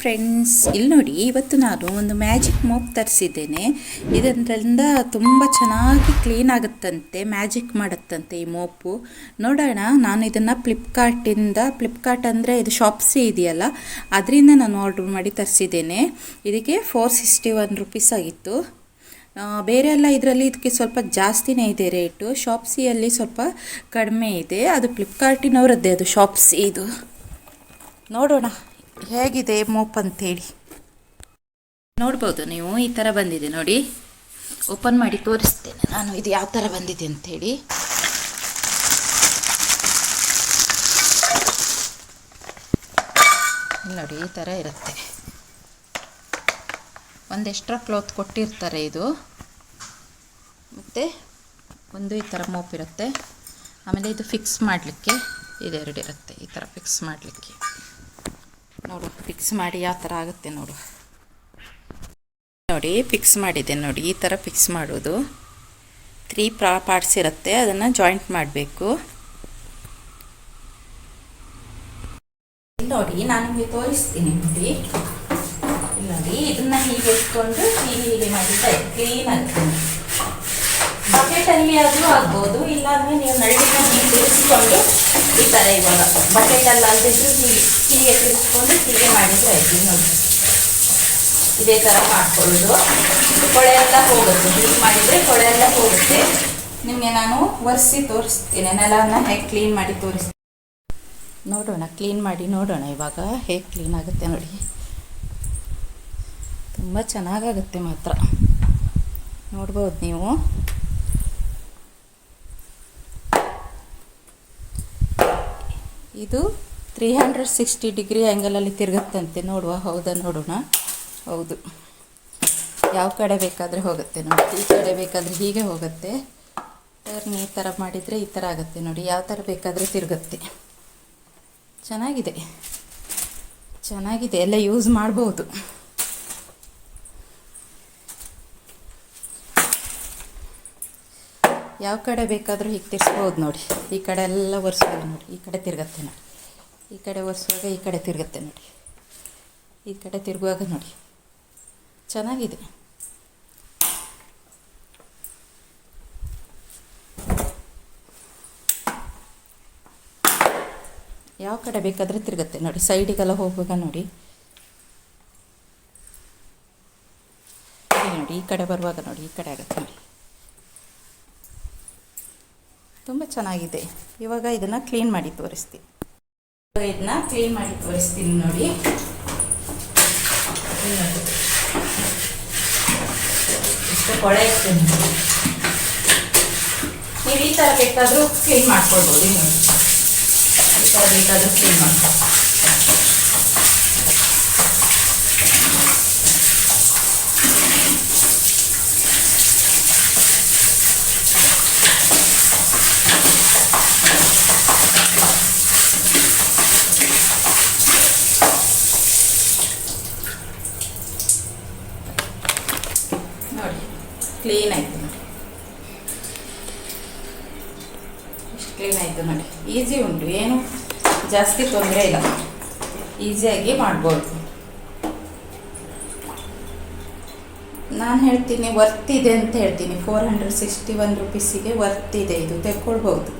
Friends ಇಲ್ಲಿ ನೋಡಿ, ಇವತ್ತು ನಾನು ಒಂದು ಮ್ಯಾಜಿಕ್ ಮೋಪ್ ತರಿಸಿದ್ದೇನೆ. ಇದರಿಂದ ತುಂಬ ಚೆನ್ನಾಗಿ ಕ್ಲೀನ್ ಆಗುತ್ತಂತೆ ಮ್ಯಾಜಿಕ್ ಮಾಡುತ್ತಂತೆ ಈ ಮೋಪು ನೋಡೋಣ, ನಾನು ಇದನ್ನು ಫ್ಲಿಪ್ಕಾರ್ಟಿಂದ ಫ್ಲಿಪ್ಕಾರ್ಟ್ ಅಂದರೆ ಇದು ಶಾಪ್ಸಿ ಇದೆಯಲ್ಲ, ಅದರಿಂದ ನಾನು ಆರ್ಡ್ರ್ ಮಾಡಿ ತರಿಸಿದ್ದೇನೆ. ಇದಕ್ಕೆ ಫೋರ್ ಸಿಕ್ಸ್ಟಿ ಒನ್ ರುಪೀಸ್ ಆಗಿತ್ತು ಬೇರೆ ಎಲ್ಲ ಇದರಲ್ಲಿ ಇದಕ್ಕೆ ಸ್ವಲ್ಪ ಜಾಸ್ತಿನೇ ಇದೆ ರೇಟು. ಶಾಪ್ಸಿಯಲ್ಲಿ ಸ್ವಲ್ಪ ಕಡಿಮೆ ಇದೆ. ಅದು ಫ್ಲಿಪ್ಕಾರ್ಟಿನವರದ್ದೇ ಅದು ಶಾಪ್ಸಿ ಇದು. ನೋಡೋಣ. ಹೇಗಿದೆ ಮೋಪ್ ಅಂತೇಳಿ? ನೋಡ್ಬೋದು, ನೀವು ಈ ಥರ ಬಂದಿದೆ ನೋಡಿ. ಓಪನ್ ಮಾಡಿ ತೋರಿಸ್ತೇನೆ. ನಾನು ಇದು ಯಾವ ಥರ ಬಂದಿದೆ ಇಲ್ಲಿ ನೋಡಿ, ಈ ಥರ ಇರುತ್ತೆ. ಒಂದು ಎಕ್ಸ್ಟ್ರಾ ಕ್ಲೋತ್ ಕೊಟ್ಟಿರ್ತಾರೆ ಇದು. ಮತ್ತು ಒಂದು ಈ ಥರ ಮೋಪ್ ಇರುತ್ತೆ. ಆಮೇಲೆ ಇದು ಫಿಕ್ಸ್ ಮಾಡಲಿಕ್ಕೆ ಇದೆರಡು ಇರುತ್ತೆ, ಈ ಥರ ಫಿಕ್ಸ್ ಮಾಡಲಿಕ್ಕೆ. ನೋಡು ಫಿಕ್ಸ್ ಮಾಡಿ ಯಾವ ಥರ ಆಗುತ್ತೆ ನೋಡು. ನೋಡಿ ಫಿಕ್ಸ್ ಮಾಡಿದೆ ನೋಡಿ, ಈ ಥರ ಫಿಕ್ಸ್ ಮಾಡೋದು. ತ್ರೀ ಪ್ರಾ ಪಾರ್ಟ್ಸ್ ಇರುತ್ತೆ, ಅದನ್ನು ಜಾಯಿಂಟ್ ಮಾಡಬೇಕು. ನೋಡಿ, ನಾನು ನಿಮಗೆ ತೋರಿಸ್ತೀನಿ ನೋಡಿ. ನೋಡಿ, ಇದನ್ನ ಹೀಗೆ ಇಟ್ಕೊಂಡು ಹೀಗೆ ಹೀಗೆ ಮಾಡಿದ್ರೆ ಕ್ಲೀನ್ ಆಗ್ತೀನಿ ಬಕೆಟಲ್ಲಿ ಆದರೂ ಆಗ್ಬೋದು, ಇಲ್ಲಾಂದರೆ ನೀವು ನಳ್ಳಿನ ಹೀಗೆ ಇಟ್ಕೊಂಡು ಥರ ಇವಾಗ ಬಕೆಟಲ್ಲಿ ಅಲ್ದಿದ್ರು ಹೀಗೆ ಹೀಗೆ ತಿರ್ಸ್ಕೊಂಡು ಹೀಗೆ ಮಾಡಿದರೆ ಆಯ್ತು ನೋಡಿ. ಇದೇ ಥರ ಮಾಡ್ಕೊಳ್ಳೋದು. ಕೊಳೆ ಎಲ್ಲ ಹೋಗುತ್ತೆ. ಹೀಗೆ ಮಾಡಿದರೆ ಕೊಳೆ ಎಲ್ಲ ಹೋಗುತ್ತೆ. ನಿಮಗೆ ನಾನು ಒರೆಸಿ ತೋರಿಸ್ತೀನಿ. ನೆಲವನ್ನು ಹೇಗೆ ಕ್ಲೀನ್ ಮಾಡಿ ತೋರಿಸ್ತೀನಿ. ನೋಡೋಣ ಕ್ಲೀನ್ ಮಾಡಿ ನೋಡೋಣ ಇವಾಗ ಹೇಗೆ ಕ್ಲೀನ್ ಆಗುತ್ತೆ ನೋಡಿ. ತುಂಬ ಚೆನ್ನಾಗಾಗುತ್ತೆ ಮಾತ್ರ. ನೋಡ್ಬೋದು ನೀವು. ಇದು ತ್ರೀ ಹಂಡ್ರೆಡ್ ಸಿಕ್ಸ್ಟಿ ಡಿಗ್ರಿ ಆ್ಯಂಗಲಲ್ಲಿ ತಿರುಗುತ್ತಂತೆ. ನೋಡುವ, ಹೌದಾ ನೋಡೋಣ? ಹೌದು. ಯಾವ ಕಡೆ ಬೇಕಾದರೆ ಹೋಗುತ್ತೆ ನೋಡಿ. ಈ ಕಡೆ ಬೇಕಾದರೆ ಹೀಗೆ ಹೋಗುತ್ತೆ. ಟರ್ನ್ ಈ ಥರ ಮಾಡಿದರೆ ಈ ಥರ ಆಗುತ್ತೆ ನೋಡಿ. ಯಾವ ಥರ ಬೇಕಾದರೆ ತಿರುಗುತ್ತೆ. ಚೆನ್ನಾಗಿದೆ. ಚೆನ್ನಾಗಿದೆ. ಎಲ್ಲ ಯೂಸ್ ಮಾಡ್ಬೋದು. ಯಾವ ಕಡೆ ಬೇಕಾದರೂ ಹೀಗೆ ತಿರ್ಸ್ಬೋದು ನೋಡಿ. ಈ ಕಡೆ ಎಲ್ಲ ಒರೆಸ್ಬೋದು ನೋಡಿ. ಈ ಕಡೆ ತಿರುಗತ್ತೆ ನೋಡಿ. ಈ ಕಡೆ ಒರೆಸುವಾಗ ಈ ಕಡೆ ತಿರುಗತ್ತೆ ನೋಡಿ. ಈ ಕಡೆ ತಿರುಗುವಾಗ ನೋಡಿ. ಚೆನ್ನಾಗಿದೆ. ಯಾವ ಕಡೆ ಬೇಕಾದರೆ ತಿರುಗತ್ತೆ ನೋಡಿ. ಸೈಡಿಗೆಲ್ಲ ಹೋಗುವಾಗ ನೋಡಿ ನೋಡಿ. ಈ ಕಡೆ ಬರುವಾಗ ನೋಡಿ. ಈ ಕಡೆ ಆಗುತ್ತೆ ನೋಡಿ. ತುಂಬ ಚೆನ್ನಾಗಿದೆ. ಇವಾಗ ಇದನ್ನು ಕ್ಲೀನ್ ಮಾಡಿ ತೋರಿಸ್ತೀನಿ. ಇವಾಗ ಇದನ್ನ ಕ್ಲೀನ್ ಮಾಡಿ ತೋರಿಸ್ತೀನಿ ನೋಡಿ. ಇಷ್ಟು ಕೊಳೆ ಇತ್ತು ನೀವು ಈ ಥರ ಬೇಕಾದರೂ ಕ್ಲೀನ್ ಮಾಡ್ಕೊಳ್ಬೋದು ಈ ಥರ ಬೇಕಾದರೂ ಕ್ಲೀನ್ ಮಾಡ್ಬೋದು ನೋಡಿ ಕ್ಲೀನ್ ಆಯಿತು ನೋಡಿ. ಇಷ್ಟು ಕ್ಲೀನ್ ಆಯಿತು ನೋಡಿ. ಈಸಿ ಉಂಟು. ಏನು ಜಾಸ್ತಿ ತೊಂದರೆ ಇಲ್ಲ. ಈಸಿಯಾಗಿ ಮಾಡ್ಬೋದು. ನಾನು ಹೇಳ್ತೀನಿ ವರ್ತ್ ಇದೆ ಅಂತ ಹೇಳ್ತೀನಿ. ಫೋರ್ ಹಂಡ್ರೆಡ್ ಸಿಕ್ಸ್ಟಿ ಒನ್ ರುಪೀಸಿಗೆ ವರ್ತ್ ಇದೆ. ಇದು ತೆಕ್ಕೊಳ್ಬೋದು.